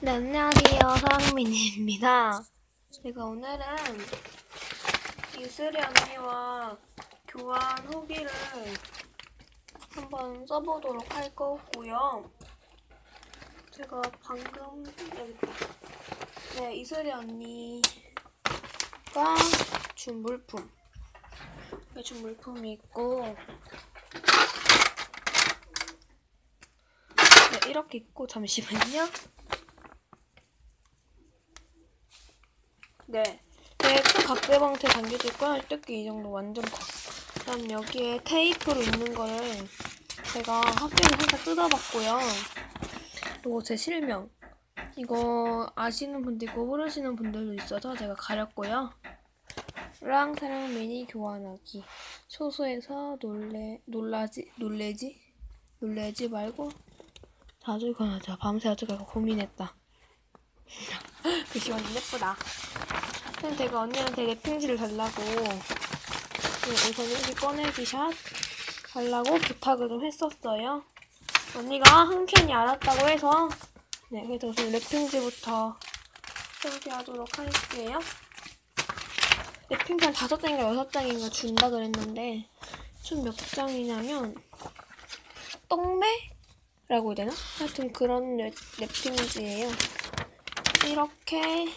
네, 안녕하세요. 서학민입니다. 제가 오늘은 이슬이 언니와 교환 후기를 한번 써보도록 할 거고요. 제가 방금, 여기 있다. 네, 이슬이 언니가 준 물품. 여기 준 물품이 있고, 네, 이렇게 있고, 잠시만요. 네. 네, 큰 각대방태 당겨져 있고요. 뜯기 이 정도 완전 커. 그다음 여기에 테이프로 있는 거를 제가 학교에서 살짝 뜯어봤고요. 그리고 제 실명. 이거 아시는 분도 있고 모르시는 분들도 있어서 제가 가렸고요. 랑 사랑 미니 교환하기. 소소해서 놀래, 놀라지, 놀래지? 놀래지 말고 자주 교환하자. 밤새 아주 고민했다. 글씨 완전 예쁘다. 근데 제가 언니한테 랩핑지를 달라고 네, 우선 이렇게 꺼내기 샷 달라고 부탁을 좀 했었어요. 언니가 흔쾌히 알았다고 해서 네 그래서 우선 랩핑지부터 소개하도록 할게요. 랩핑지 한 다섯 장인가 여섯 장인가 준다 그랬는데 총 몇 장이냐면 떡매라고 해야 되나? 하여튼 그런 랩, 랩핑지예요. 이렇게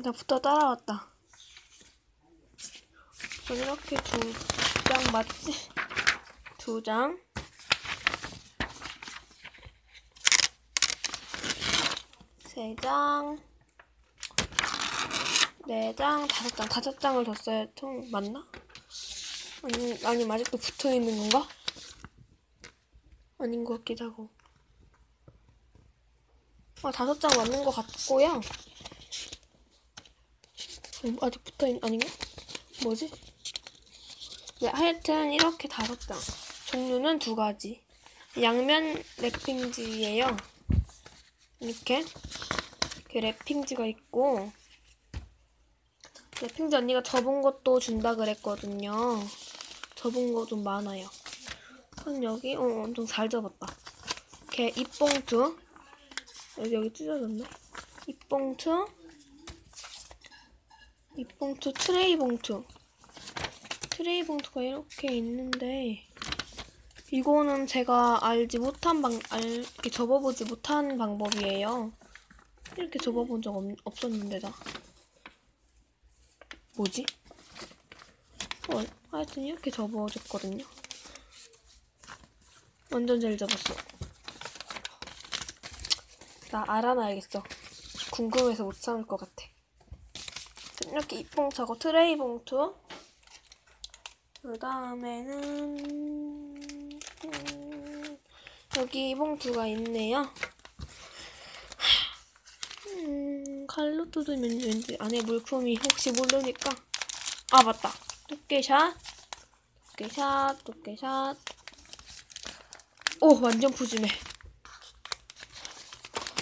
일단 붙어 따라왔다. 전 이렇게 두 장 맞지? 두 장. 세 장. 네 장, 다섯 장. 다섯 장을 줬어야 총 맞나? 아니, 아니, 아직도 붙어 있는 건가? 아닌 것 같기도 하고. 아, 다섯 장 맞는 것 같고요. 음, 아직 붙어있, 아닌가? 뭐지? 네, 하여튼 이렇게 다섯 장. 종류는 두 가지. 양면 랩핑지예요. 이렇게. 이렇게 랩핑지가 있고, 랩핑지 언니가 접은 것도 준다 그랬거든요. 접은 거 좀 많아요. 그럼 여기, 어, 엄청 잘 접었다. 이렇게 입봉투. 여기, 여기 찢어졌네. 입봉투. 이 봉투 트레이 봉투. 트레이 봉투가 이렇게 있는데 이거는 제가 알지 못한 방 알, 이렇게 접어보지 못한 방법이에요. 이렇게 접어본 적 없, 없었는데 나 뭐지? 어, 하여튼 이렇게 접어줬거든요. 완전 잘 접었어. 나 알아놔야겠어. 궁금해서 못 참을 것 같아 이렇게 입봉차고 트레이 봉투. 그 다음에는 음, 여기 봉투가 있네요. 음, 칼로 뜯으면 왠지 안에 물품이 혹시 모르니까. 아 맞다. 두께샷. 두께샷 두께샷. 오 완전 푸짐해.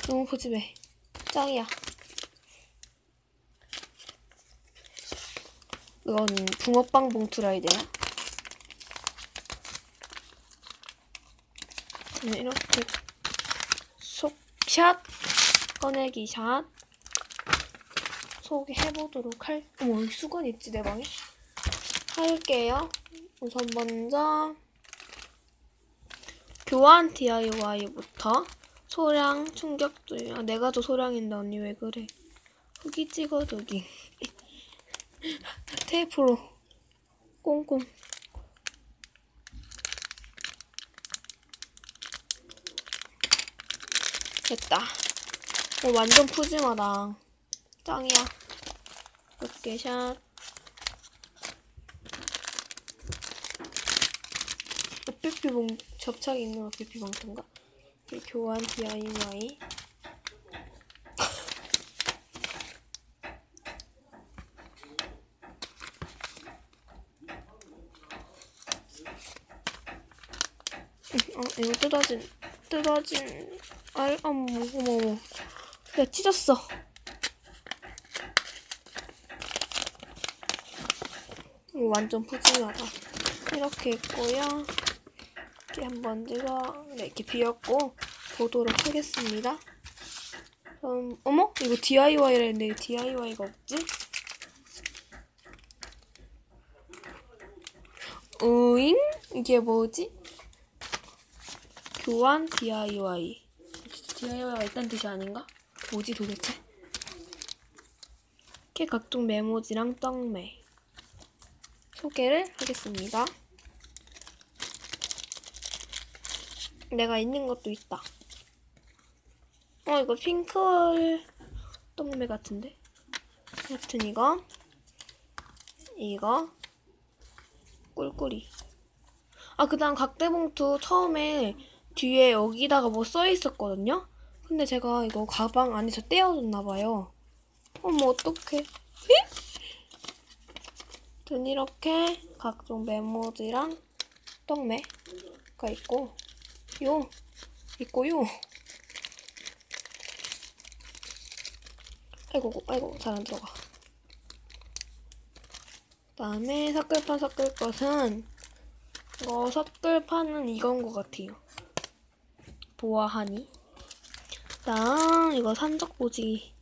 너무 푸짐해. 짱이야 이건 붕어빵 봉투라 해야 되나? 네, 이렇게 속샷 꺼내기 샷 소개해보도록 할 어머 여기 수건 있지 내 방에? 할게요 우선 먼저 교환 DIY부터 소량 충격주의 아 내가 더 소량인데 언니 왜 그래 후기 찍어두기 테이프로. 꽁꽁. 됐다. 어, 완전 푸짐하다. 짱이야. 어깨샷. 어삐삐 봉 접착이 있는 어삐삐 봉투인가? 교환 DIY 어, 이거 뜯어진, 뜯어진, 알, 어머, 어머, 어머. 야, 찢었어. 이거 완전 푸짐하다. 이렇게 있고요. 이렇게 한번 찍어 네, 이렇게 비웠고 보도록 하겠습니다. 음, 어머 이거 DIY라 했는데 왜 DIY가 없지? 으잉? 이게 뭐지? 교환 DIY. DIY가 있다는 뜻이 아닌가? 뭐지 도대체? 이렇게 각종 메모지랑 떡메 소개를 하겠습니다. 내가 있는 것도 있다. 어, 이거 핑클 떡메 같은데? 하여튼 이거, 이거, 꿀꿀이. 아, 그 다음 각대봉투 처음에 뒤에 여기다가 뭐 써 있었거든요? 근데 제가 이거 가방 안에서 떼어줬나 봐요. 어머, 어떡해. 든 이렇게 각종 메모지랑 떡메가 있고, 요, 있고요. 아이고, 아이고, 잘 안 들어가. 그다음에 섞을 판 섞을 것은 이거 섞을 판은 이건 것 같아요. 보아하니. 그다음 이거 산적꽂이.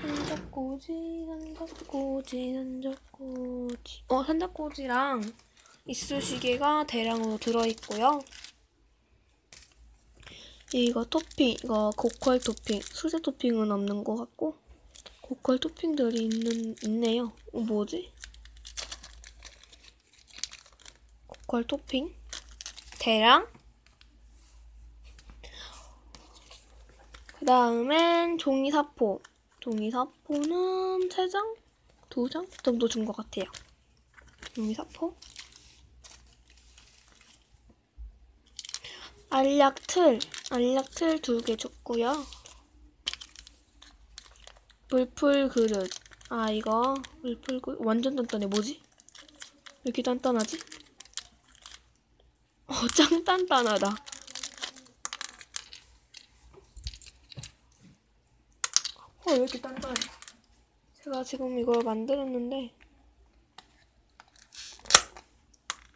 산적꽂이, 산적꽂이, 산적꽂이. 어, 산적꽂이랑 이쑤시개가 대량으로 들어있고요. 이거 토핑, 이거 고퀄 토핑, 수제 토핑은 없는 것 같고 고퀄 토핑들이 있는 있네요. 어, 뭐지? 고퀄 토핑, 대량. 다음엔 종이 사포. 종이 사포는 세 장, 두장 정도 준 것 같아요. 종이 사포. 알약 틀, 알약 틀 두 개 줬고요. 물풀 그릇. 아 이거 물풀 그릇 완전 단단해. 뭐지? 왜 이렇게 단단하지? 어, 짱 단단하다. 왜 이렇게 단단해? 제가 지금 이걸 만들었는데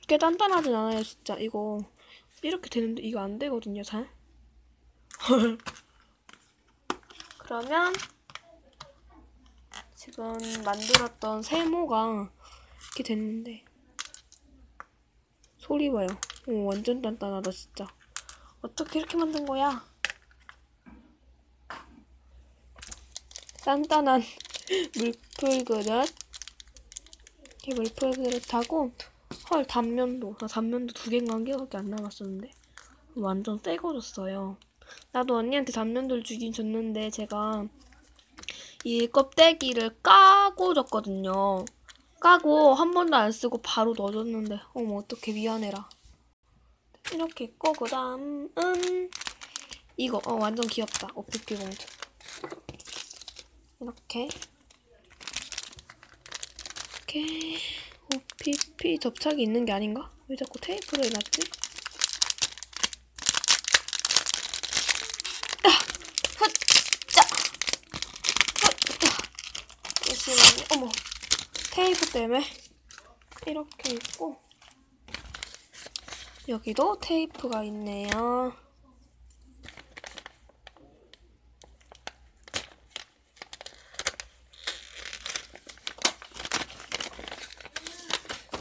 꽤 단단하진 않아요, 진짜. 이거 이렇게 되는데 이거 안 되거든요, 잘. 그러면 지금 만들었던 세모가 이렇게 됐는데 소리 봐요. 오, 완전 단단하다, 진짜. 어떻게 이렇게 만든 거야? 단단한 물풀 그릇. 이렇게 물풀 그릇하고 헐 단면도 나 단면도 두 개인가 한 개밖에 안 남았었는데 완전 새 거 줬어요. 나도 언니한테 단면도를 주긴 줬는데 제가 이 껍데기를 까고 줬거든요. 까고 한 번도 안 쓰고 바로 넣어줬는데 어머 어떡해 미안해라. 이렇게 있고 그 다음은 이거 어 완전 귀엽다 오피피 봉투. 이렇게 이렇게 OPP 접착이 있는 게 아닌가? 왜 자꾸 테이프를 해놨지? 아! 잠시만요. 어머. 테이프 때문에 이렇게 있고 여기도 테이프가 있네요.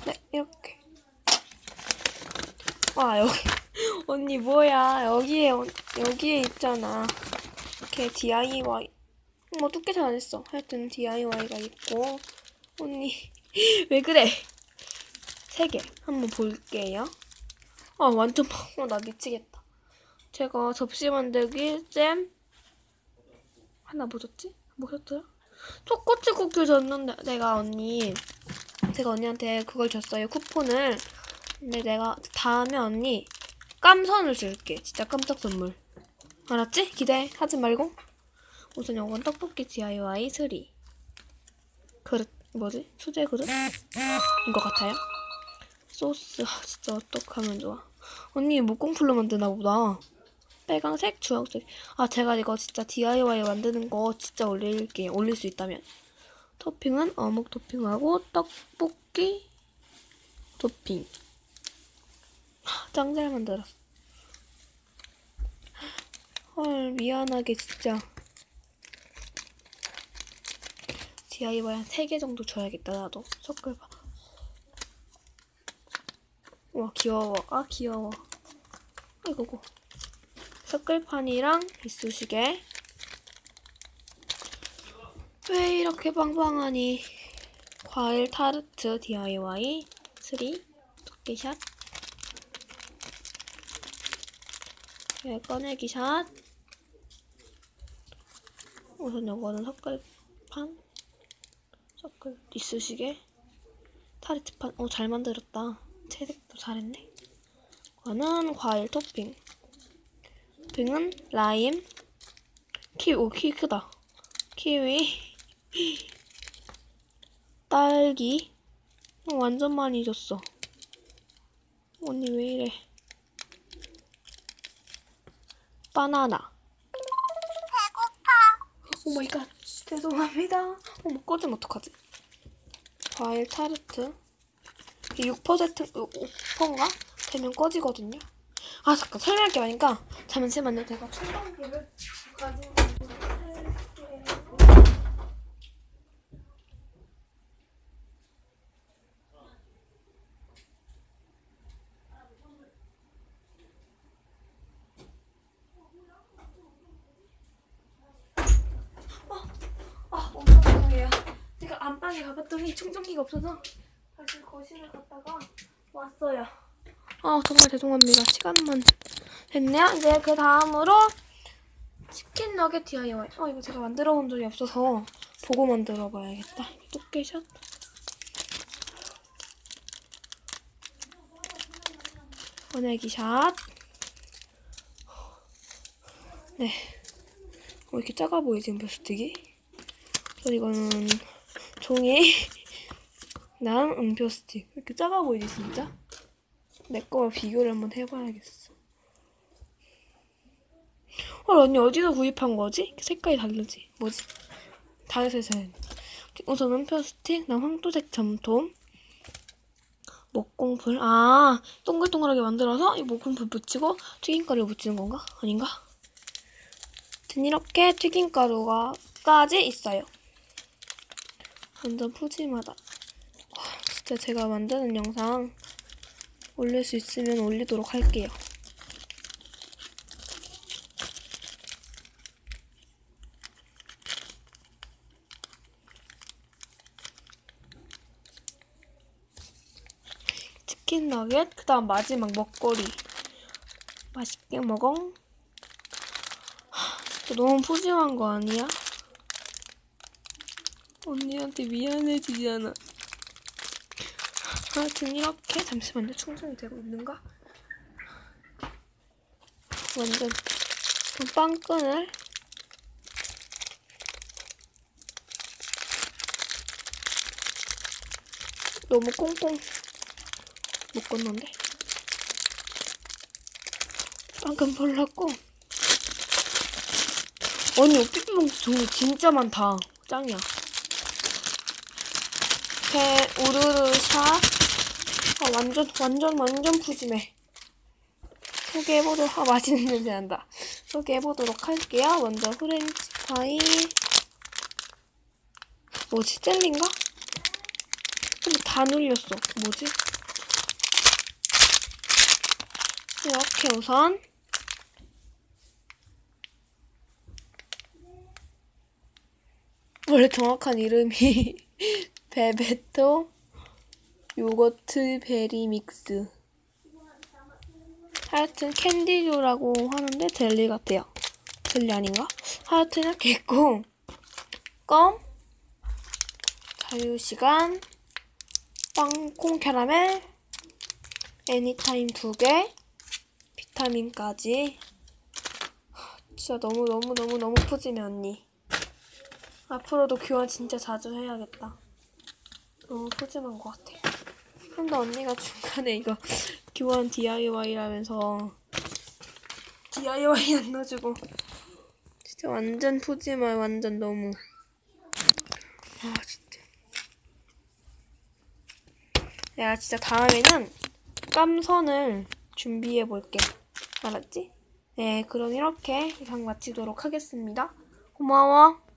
네, 이렇게. 와, 여기. 언니, 뭐야. 여기에, 어- 여기에 있잖아. 이렇게 DIY. 뭐, 어떻게 잘했어. 하여튼 DIY가 있고. 언니, 왜 그래? 세 개. 한번 볼게요. 아, 완전, 어, 나 미치겠다. 제가 접시 만들기 잼. 하나 뭐 줬지? 뭐 줬더라? 초코치 쿠키 줬는데, 내가 언니. 제가 언니한테 그걸 줬어요. 쿠폰을. 근데 내가 다음에 언니 깜선을 줄게. 진짜 깜짝 선물. 알았지? 기대하지 말고. 우선 이건 떡볶이 DIY 3. 그릇 뭐지? 수제 그릇? 인 것 같아요. 소스 아, 진짜 어떡하면 좋아. 언니 목공풀로 만드나 보다. 빨강색, 주황색. 아 제가 이거 진짜 DIY 만드는 거 진짜 올릴게요. 올릴 수 있다면. 토핑은 어묵 토핑하고 떡볶이 토핑. 짱 잘 만들었어. 헐, 미안하게 진짜. DIY 한 3개 정도 줘야겠다, 나도. 섞을 봐. 와, 귀여워. 아, 귀여워. 아이고고. 섞을판이랑 이쑤시개. 왜 이렇게 빵빵하니? 과일 타르트 DIY 3 두께샷 네, 꺼내기 샷. 우선 요거는 섞을판. 섞을 이쑤시개 타르트판. 어 잘 만들었다. 채색도 잘했네. 이거는 과일 토핑. 등은 라임. 키위 오 키위 크다. 키위. 딸기. 어, 완전 많이 줬어. 언니 왜 이래 바나나. 배고파. 오 마이 갓. 죄송합니다. 어머 꺼지면 어떡하지? 과일 타르트. 이게 6% 5%인가? 되면 꺼지거든요. 아 잠깐. 설명할 게 많으니까 잠시만요 제가 충전기를 가지고 할게요 아, 엄청 죄송해요. 제가 가봤더니 충전기가 없어서 다시 거실을 갔다가 왔어요. 아, 정말 죄송합니다. 시간만 됐네요. 이제 그 다음으로 치킨 너겟 DIY. 어, 이거 제가 만들어 본 적이 없어서 보고 만들어 봐야겠다. 두께샷. 꺼내기 샷. 네. 어, 이렇게 작아 보이지, 음표스틱이? 그래서 이거는 종이 난 음표 스틱 이렇게 작아 보이지 진짜? 내 거와 비교를 한번 해봐야겠어 헐 언니 어디서 구입한 거지? 색깔이 다르지? 뭐지? 다르세요 우선 음표 스틱 난 황토색 점통 목공풀 아 동글동글하게 만들어서 이 목공풀 붙이고 튀김가루 붙이는 건가? 아닌가? 이렇게 튀김가루가까지 있어요 완전 푸짐하다. 와, 진짜 제가 만드는 영상 올릴 수 있으면 올리도록 할게요. 치킨 너겟, 그 다음 마지막 먹거리. 맛있게 먹엉. 너무 푸짐한 거 아니야? 언니한테 미안해지잖아. 하여튼 이렇게 잠시만요. 충전이 되고 있는가? 완전 좀 빵끈을 너무 꽁꽁 묶었는데 빵끈 벌랐고 언니 오피피봉투 종류 진짜 많다. 짱이야. 이렇게 우르르 샷. 아, 완전 완전 완전 푸짐해. 소개해보도록 아 맛있는 냄새 난다. 소개해보도록 할게요. 먼저 프렌치 과일. 뭐지 젤리인가? 근데 다 눌렸어. 뭐지? 이렇게 우선 원래 정확한 이름이 베베토 요거트 베리 믹스. 하여튼 캔디류라고 하는데 젤리 같아요. 젤리 아닌가? 하여튼 이렇게 있고 껌 자유시간 빵콩 캐러멜 애니타임 두개 비타민까지 진짜 너무너무너무너무 푸짐해 언니 앞으로도 교환 진짜 자주 해야겠다 너무 푸짐한 것 같아 근데 언니가 중간에 이거 교환 DIY라면서 DIY 안 넣어주고 진짜 완전 푸짐해 완전 너무 아 진짜 내가 진짜 다음에는 깜선을 준비해 볼게. 알았지? 네, 그럼 이렇게 이상 마치도록 하겠습니다. 고마워.